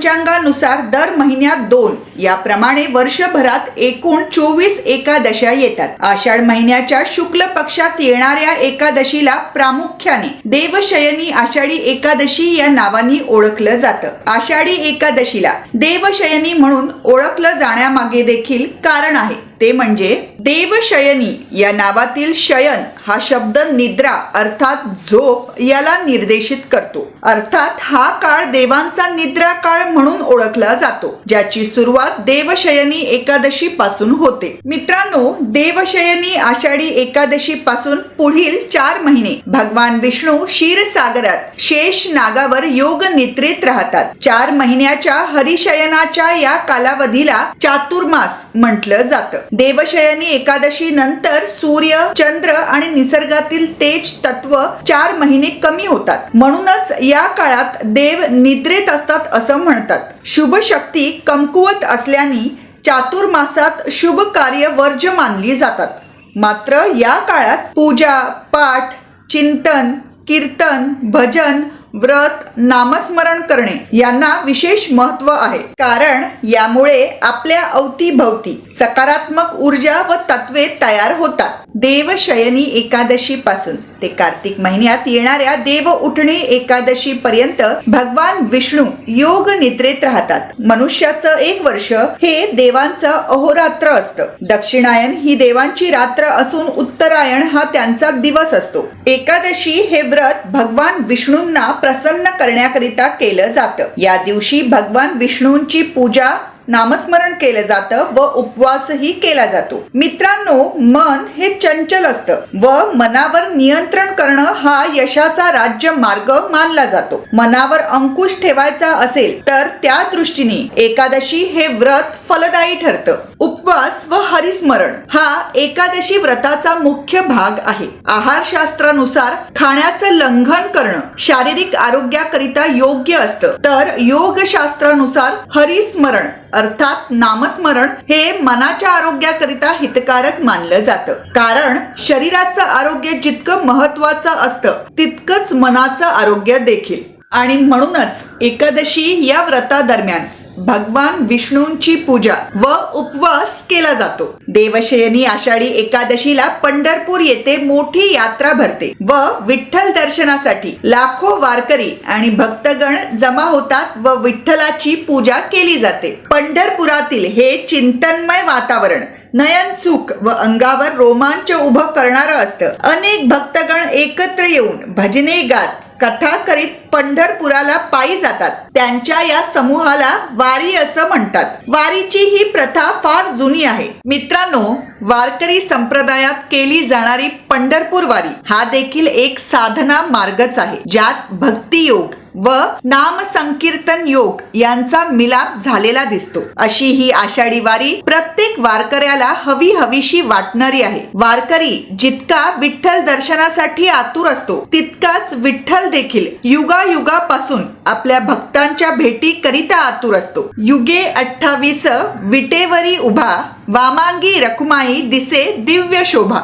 पंचांगानुसार दर महिन्यात दोन. याप्रमाणे वर्षभरात एकूण चोवीस एकादशा येतात. आषाढ महिन्याच्या शुक्ल पक्षात येणाऱ्या एकादशीला प्रामुख्याने देवशयनी आषाढी एकादशी या नावाने ओळखलं जातं. आषाढी एकादशीला देवशयनी म्हणून ओळखलं जाण्यामागे देखील कारण आहे. ते म्हणजे देवशयनी या नावातील शयन हा शब्द निद्रा अर्थात झोप याला निर्देशित करतो. अर्थात हा काळ देवांचा निद्रा काळ म्हणून ओळखला जातो. ज्याची सुरुवात देवशयनी एकादशी पासून होते. मित्रांनो देवशयनी आषाढी एकादशी पासून पुढील चार महिने भगवान विष्णू क्षीरसागरात शेष नागावर योग निद्रेत राहतात. चार महिन्याच्या हरिशयनाच्या या कालावधीला चातुर्मास म्हटलं जातं. देवशयनी एकादशी नंतर सूर्य चंद्र आणि निसर्गातील तेज तत्व चार महिने कमी होतात. म्हणूनच या काळात देव निद्रेत असतात असं म्हणतात. शुभ शक्ती कमकुवत असल्याने चातुर्मासात शुभ कार्य वर्ज मानली जातात. मात्र या काळात पूजा पाठ चिंतन कीर्तन भजन व्रत नामस्मरण करणे यांना विशेष महत्त्व आहे. कारण यामुळे आपल्या अवतीभवती सकारात्मक ऊर्जा व तत्वे तयार होतात. देवशयनी एकादशीपासून ते कार्तिक महिन्यात येणाऱ्या देव उठणे एकादशी पर्यंत भगवान विष्णू योग निद्रेत राहतात. मनुष्याचं एक वर्ष हे देवांचं अहोरात्र असतं. दक्षिणायन ही देवांची रात्र असून उत्तरायण हा त्यांचा दिवस असतो. एकादशी हे व्रत भगवान विष्णूंना प्रसन्न करण्याकरिता केलं जातं. या दिवशी भगवान विष्णूंची पूजा नामस्मरण केलं जातं व उपवासही केला जातो. मित्रांनो मन हे चंचल असतं व मनावर नियंत्रण करणं हा यशाचा राज्य मार्ग मानला जातो. मनावर अंकुश ठेवायचा असेल तर त्या दृष्टीने एकादशी हे व्रत फलदायी ठरतं. उपवास व हरिस्मरण हा एकादशी व्रताचा मुख्य भाग आहे. आहारशास्त्रानुसार खाण्याचं लंघन करणं शारीरिक आरोग्याकरिता योग्य असतं. तर योगशास्त्रानुसार हरिस्मरण अर्थात नामस्मरण हे मनाच्या आरोग्याकरिता हितकारक मानलं जातं. कारण शरीराचं आरोग्य जितकं महत्वाचं असतं तितकंच मनाचं आरोग्य देखील. आणि म्हणूनच एकादशी या व्रतादरम्यान भगवान विष्णूंची पूजा व उपवास केला जातो. देवशयनी आषाढी एकादशीला पंढरपूर येथे मोठी यात्रा भरते व विठ्ठल दर्शनासाठी लाखो वारकरी आणि भक्तगण जमा होतात व विठ्ठलाची पूजा केली जाते. पंढरपुरातील हे चिंतनमय वातावरण नयन सुख व अंगावर रोमांच उभं करणारं असतं. अनेक भक्तगण एकत्र येऊन भजने गात कथा करीत पंढरपुराला पायी जातात. त्यांच्या या समूहाला वारी असं म्हणतात. वारीची ही प्रथा फार जुनी आहे. मित्रांनो वारकरी संप्रदायात केली जाणारी पंढरपूर वारी हा देखील एक साधना मार्गच आहे. ज्यात भक्तियोग व नाम संकीर्तन योग यांचा मिलाप झालेला दिसतो. अशी ही आषाढी वारी प्रत्येक वारकऱ्याला हवी हवीशी वाटणारी आहे. वारकरी जितका विठ्ठल दर्शनासाठी आतुर असतो तितकाच विठ्ठल देखील युगायुगापासून आपल्या भक्तांच्या भेटी करिता आतुर असतो. युगे अठ्ठावीस विटेवरी उभा वामांगी रखुमाई दिसे दिव्य शोभा.